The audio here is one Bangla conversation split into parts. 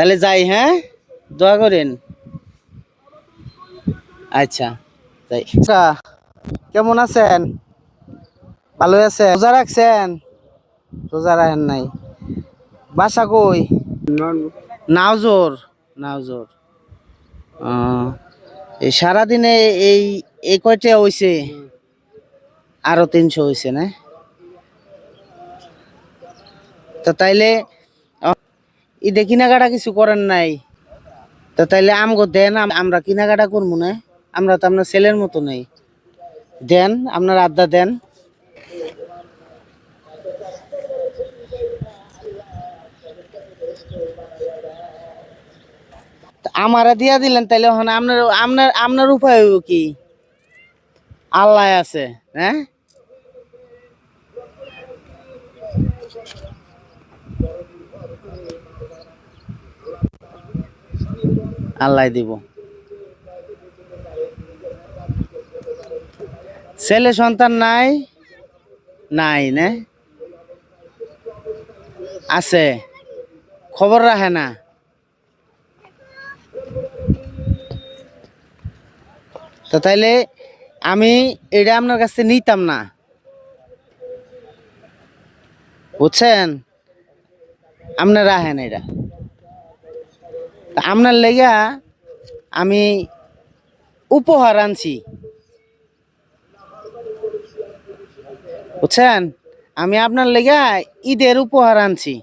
তাহলে যাই হ্যাঁ? দোয়া করেন। আচ্ছা যাই। আচ্ছা, কেমন আছেন? ভালো আছেন? রোজা রাখছেন? রোজা রাখেন নাই। বাসা কই? নাওজোর নাওজোর সারাদিনে এই এই কয়টা হইছে? আরও তিনশো হইছে না? তো তাইলে ঈদে কিনাকাটা কিছু করেন নাই। তো তাইলে আমগো দেন, আম- আমরা কিনাকাটা করব না। আমরা তো আপনার ছেলের মতো নেই। দেন, আপনার আড্ডা দেন। আমারা দিয়া দিলেন, তাইলে আপনার আপনার আপনার উপায় হইব কি? আল্লাহ আছে হ্যাঁ? আল্লাহ দিব। ছেলে সন্তান নাই? নাই, না? আছে। খবর রাখে না। তো তাইলে আমি এটা আপনার কাছে নিতাম না। বুঝছেন? আপনার রাখেন এটা। তা আপনার লেগা আমি উপহার আনছি। বুঝছেন? আমি আপনার লেগা ঈদের উপহার আনছি।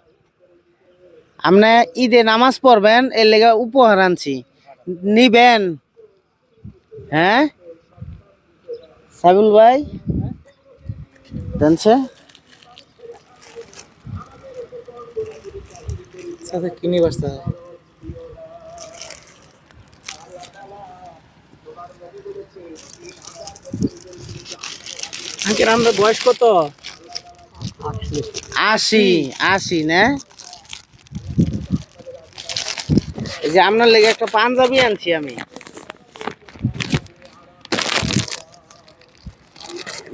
আপনি ঈদে নামাজ পড়বেন, এর লেগা উপহার আনছি। নিবেন। হ্যাঁ? সাবিল ভাই? জানছে? কিনে বাসতে আঙ্কেল আমরা বয়স কত? আশি আশি, না? এই যে আপনার লেগে একটা পাঞ্জাবি আনছি আমি।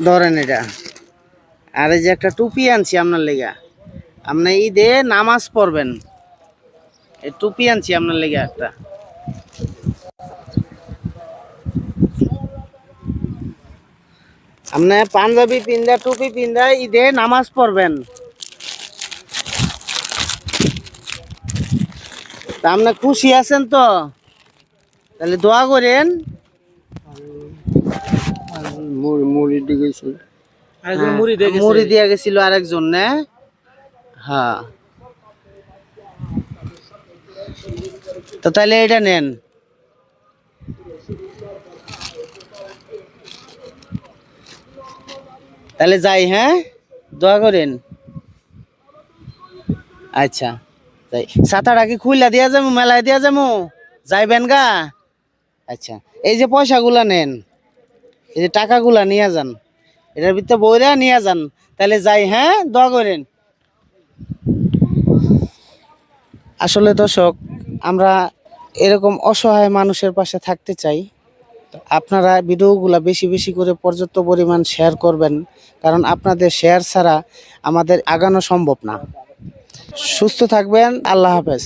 ধরেন এটা। আর এই যে একটা টুপি আনছি আপনার লেগা। আপনি ঈদে নামাজ পড়বেন। এই টুপি আনছি আপনার লেগে একটা। আপনি পাঞ্জাবি পিন্দা টুপি পিন্দা ঈদে নামাজ পড়বেন। তা আপনি খুশি আছেন তো? তাহলে দোয়া করেন। মুড়ি মুড়ি দিয়ে মুড়ি দিয়া গেছিল আরেকজন না। হ্যাঁ। তো তাহলে এটা নেন। তাহলে যাই হ্যাঁ? দোয়া করেন। আচ্ছা তাই সাতাটা কি খুইলা দিয়া যাব মেলায় দিয়া যাব যাইবেন গা? আচ্ছা এই যে পয়সাগুলা নেন, এই যে টাকাগুলা নিয়ে যান, এটার ভিতরে বইরা নিয়ে যান। তাহলে যাই হ্যাঁ? দোয়া করেন। আসলে দর্শক, আমরা এরকম অসহায় মানুষের পাশে থাকতে চাই। আপনারা ভিডিওগুলো বেশি বেশি করে পর্যাপ্ত পরিমাণ শেয়ার করবেন, কারণ আপনাদের শেয়ার ছাড়া আমাদের আগানো সম্ভব না। সুস্থ থাকবেন, আল্লাহ হাফেজ।